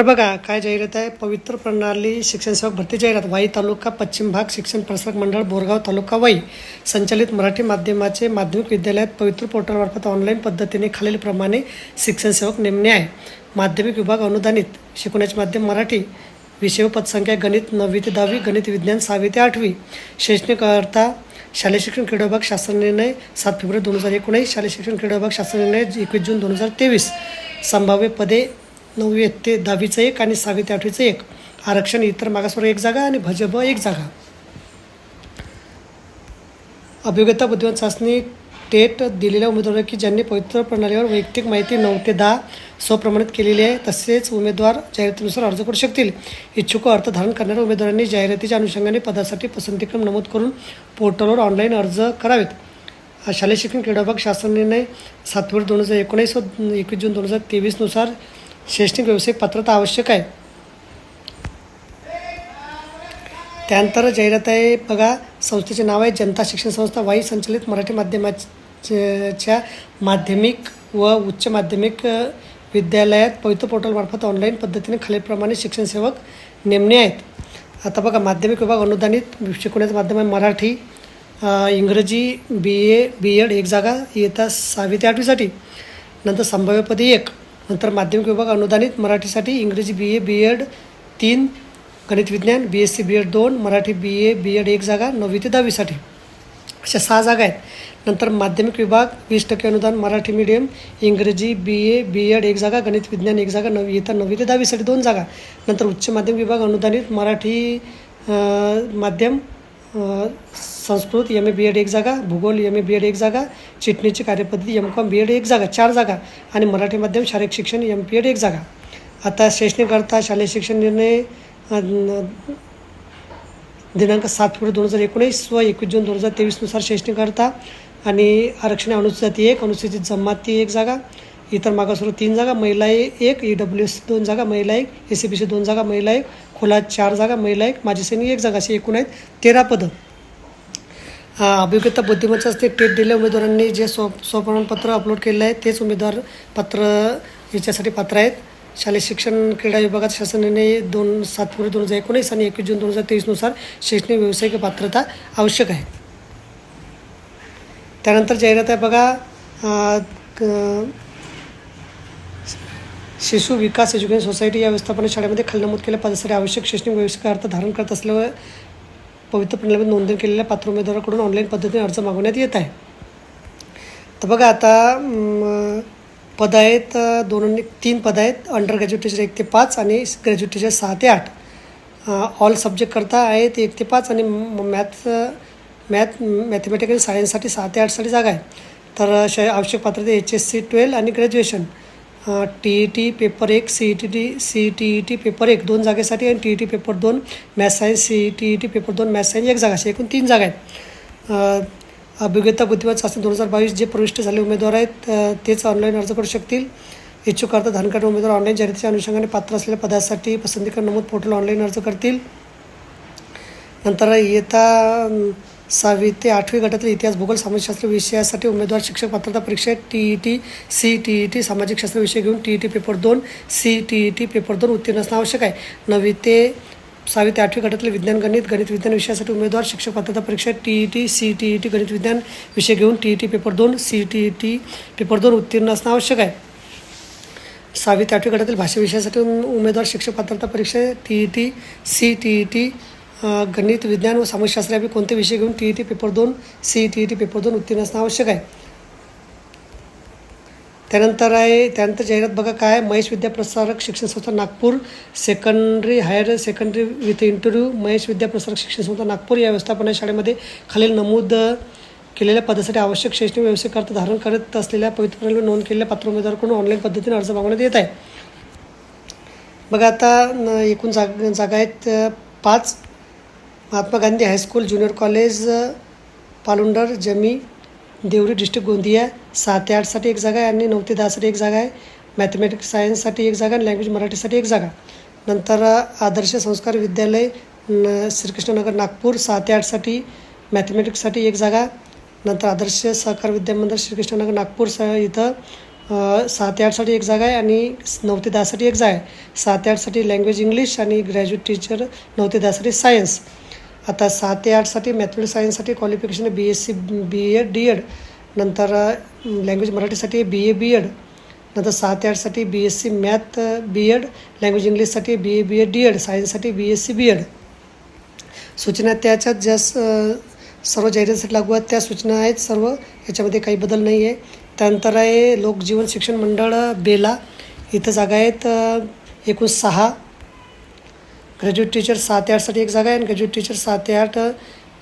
तर बघा काय जाहिरात आहे? पवित्र प्रणाली शिक्षण सेवक भरती जाहिरात वाई तालुका पश्चिम भाग शिक्षण प्रसारक मंडळ बोरगाव तालुका वाई. संचालित मराठी माध्यमाचे माध्यमिक विद्यालयात पवित्र पोर्टलमार्फत ऑनलाईन पद्धतीने खालीलप्रमाणे शिक्षण सेवक नेमणे आहे. माध्यमिक विभाग अनुदानित शिकवण्याचे माध्यम मराठी. विषय पदसंख्या गणित नववी ते दहावी गणित विज्ञान सहावी ते आठवी. शैक्षणिक अर्था शालेय शिक्षण क्रीडा विभाग शासन निर्णय सात फेब्रुवारी दोन हजार एकोणीस. शालेय शिक्षण क्रीडा विभाग शासन निर्णय एकवीस जून दोन हजार तेवीस. संभाव्य पदे नववी ते दहावीचं एक आणि सहावी ते आठवीचं एक. आरक्षण इतर मागासवर्ग एक जागा आणि भजब एक जागा. अभियोग्यता बुद्धिमान चाचणी टेट दिलेल्या उमेदवार की ज्यांनी पवित्र प्रणालीवर वैयक्तिक माहिती नऊ ते दहा स्वप्रमाणित केलेली आहे तसेच उमेदवार जाहिरातीनुसार अर्ज करू शकतील. इच्छुक अर्थ धारण करणाऱ्या उमेदवारांनी जाहिरातीच्या अनुषंगाने पदासाठी पसंतीक्रम नमूद करून पोर्टलवर ऑनलाईन अर्ज करावेत. शालेय शिक्षण क्रीडा विभाग शासन निर्णय सातवर दोन हजार एकोणीस व एकवीस जून दोन हजार तेवीसनुसार शैक्षणिक व्यावसायिक पात्रता आवश्यक आहे. त्यानंतर जाहिरात आहे बघा संस्थेचे नाव आहे जनता शिक्षण संस्था वाई संचलित मराठी माध्यमाच्या माध्यमिक व उच्च माध्यमिक विद्यालयात पवित्र पोर्टलमार्फत ऑनलाईन पद्धतीने खालीलप्रमाणे शिक्षण सेवक नेमणे आहेत. आता बघा माध्यमिक विभाग अनुदानित शिकवण्याचं माध्यम आहे मराठी इंग्रजी बी ए बी एड एक जागा इयत्ता सहावी ते आठवीसाठी. नंतर संभाव्यपदी एक. नंतर माध्यमिक विभाग अनुदानित मराठीसाठी इंग्रजी बी ए बी एड तीन गणित विज्ञान B S C B Ed दोन मराठी बी ए बी एड एक जागा नववी ते दहावीसाठी. अशा सहा जागा आहेत. नंतर माध्यमिक विभाग वीस टक्के अनुदान मराठी मीडियम इंग्रजी बी ए बी एड एक जागा गणित विज्ञान एक जागा नवी इयत्ता नववी ते दहावीसाठी दोन जागा. नंतर उच्च माध्यमिक विभाग अनुदानित मराठी माध्यम Sanskrit M A B Ed एक जागा भूगोल एम ए बी एड एक जागा चिटणीची कार्यपद्धती एम कॉम बी एड एक जागा चार जागा आणि मराठी माध्यम शारीरिक शिक्षण एम पी एड एक जागा. आता शैक्षणिक शालेय शिक्षण निर्णय दिनांक सात फेब्रुवारी दोन हजार एकोणीस व एकवीस जून दोन हजार तेवीसनुसार शैक्षणिक आणि आरक्षण अनुसूचित जाती एक अनुसूचित जमाती एक जागा इतर मागासवर्ग तीन जागा महिला एक ई डब्ल्यू एस दोन जागा महिला एक ए सी बी सी दोन जागा महिला एक खोला चार जागा महिला एक माजी सैनिक एक जागा असे एकूण आहेत तेरा पदं. अभिज्ञता अभियोग्यता बुद्धिमत्ता असते टेट दिलेल्या उमेदवारांनी जे स्व स्वप्रमाणपत्र अपलोड केलेलं आहे तेच उमेदवार पत्र याच्यासाठी पात्र आहेत. शालेय शिक्षण क्रीडा विभागात शासन निर्णय दोन सात फेब्रुवारी दोन हजार एकोणीस आणि एकवीस जून दोन हजार तेवीसनुसार शैक्षणिक व्यावसायिक पात्रता आवश्यक आहे. त्यानंतर जाहिरात आहे बघा क- शिशु विकास एज्युकेशन सोसायटी या व्यवस्थापन शाळेमध्ये खाली नमूद केल्या पदासाठी आवश्यक शैक्षणिक व्यावसायिक अर्थ धारण करत असल्यावर पवित्र प्रणालीमध्ये नोंदणी केलेल्या पात्र उमेदवाराकडून ऑनलाईन पद्धतीने अर्ज मागवण्यात येत आहे. तर बघा आता पद आहेत दोन तीन पद आहेत अंडर ग्रॅज्युएट टीचर एक ते पाच आणि ग्रॅज्युएट टीचर सहा ते आठ. ऑल सब्जेक्ट करता आहेत एक ते पाच आणि मॅथ मॅथ मॅथमॅटिकल सायन्ससाठी सहा ते आठसाठी जागा आहे. तर श आवश्यक पात्रता एच एस सी ट्वेल्व आणि graduation T E T paper एक C E T T C T E T paper एक. दोन जागेसाठी आणि टी ई टी पेपर दोन math science C E T E T paper दोन मॅथ सायन्स एक जागा. अशी एकूण तीन जागा आहेत. अभिज्ञता अभियोग्यता बुद्धिमत्ता चाचणी दोन हजार बावीस जे प्रविष्ट झाले उमेदवार आहेत तेच ऑनलाईन अर्ज करू शकतील. इच्छुक अर्थ धारण उमेदवार ऑनलाईन जाहिरातीच्या अनुषंगाने पात्र असलेल्या पदासाठी पसंतीकर नमूद पोर्टल ऑनलाईन अर्ज करतील. नंतर येता सहावी ते आठवी गटातील इतिहास भूगोल समाजशास्त्र विषयासाठी उमेदवार शिक्षक पात्रता परीक्षा T E T C T E T सामाजिक शास्त्र विषय घेऊन टी ई टी पेपर दोन C T E T paper दोन उत्तीर्ण असणं आवश्यक आहे नववी ते सहावी ते आठवी गटातील विज्ञान गणित गणित विज्ञान विषयासाठी उमेदवार शिक्षक पात्रता परीक्षा T E T C T E T गणित विज्ञान विषय घेऊन टी ई टी पेपर दोन C T E T paper दोन उत्तीर्ण असणं आवश्यक आहे सहावी ते आठवी गटातील भाषा विषयासाठी उमेदवार शिक्षक पात्रता परीक्षा T E T C T E T गणित विज्ञान व समाजशास्त्र यापैकी कोणते विषय घेऊन टी ई टी पेपर दोन C T E T paper दोन उत्तीर्ण असणं आवश्यक आहे? त्यानंतर आहे त्यानंतर जाहिरात बघा काय Mahesh Vidyaprasarak Shikshan Sanstha Nagpur secondary higher secondary with interview Mahesh Vidyaprasarak Shikshan Sanstha Nagpur या व्यवस्थापना शाळेमध्ये खालील नमूद केलेल्या पदासाठी आवश्यक शैक्षणिक व्यावसायिक अर्थ धारण करत असलेल्या पवित्र नोंद केलेल्या पात्र उमेदवाराकडून ऑनलाईन पद्धतीने अर्ज मागवण्यात येत आहे. बघा आता एकूण जाग जागा आहेत पाच. Mahatma Gandhi high school junior college Palandur Jami Devri district Gondia. सहा ते आठसाठी एक जागा आहे आणि नऊ ते दहासाठी एक जागा आहे. मॅथमॅटिक्स सायन्ससाठी एक जागा आणि लँग्वेज मराठीसाठी एक जागा. नंतर आदर्श संस्कार विद्यालय न श्रीकृष्णनगर नागपूर सहा ते आठसाठी मॅथमॅटिक्ससाठी एक जागा. नंतर आदर्श सहकार विद्यामंदिर श्रीकृष्णनगर नागपूर स इथं सहा ते आठसाठी एक जागा आहे आणि नऊ ते दहासाठी एक जागा आहे. सहा ते आठसाठी लँग्वेज इंग्लिश आणि ग्रॅज्युएट टीचर नऊ ते दहासाठी सायन्स. आता सहा ते आठसाठी mathematics सायन्ससाठी qualification B S C B Ed D Ed नंतर लँग्वेज मराठीसाठी बी ए बी एड नंतर सहा ते आठसाठी B S C math B Ed language इंग्लिशसाठी B A B Ed D Ed सायन्ससाठी B S C B Ed सूचना त्याच्यात ज्या स- सर्व जाहिरातीसाठी लागू आहेत त्या सूचना आहेत सर्व. याच्यामध्ये काही बदल नाही आहे. त्यानंतर आहे लोकजीवन शिक्षण मंडळ बेला. इथं जागा आहेत एकूण सहा. ग्रॅज्युएट टीचर सहा ते आठसाठी एक जागा आहे आणि ग्रॅज्युएट टीचर सहा ते आठ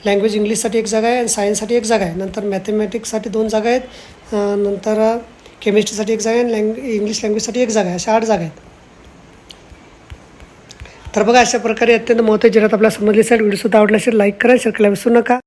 लँग्वेज इंग्लिशसाठी एक जागा आहे आणि सायन्ससाठी एक जागा आहे. नंतर मॅथमॅटिक्ससाठी दोन जागा आहेत नंतर केमिस्ट्रीसाठी एक जागा आहे आणि लँग इंग्लिश लँग्वेजसाठी एक जागा आहे. अशा आठ जागा आहेत. तर बघा अशा प्रकारे अत्यंत महत्त्वाची जिल्ह्यात आपल्याला समजली असेल व्हिडिओसुद्धा आवडला असेल लाईक करा शेअर करायला विसरू नका.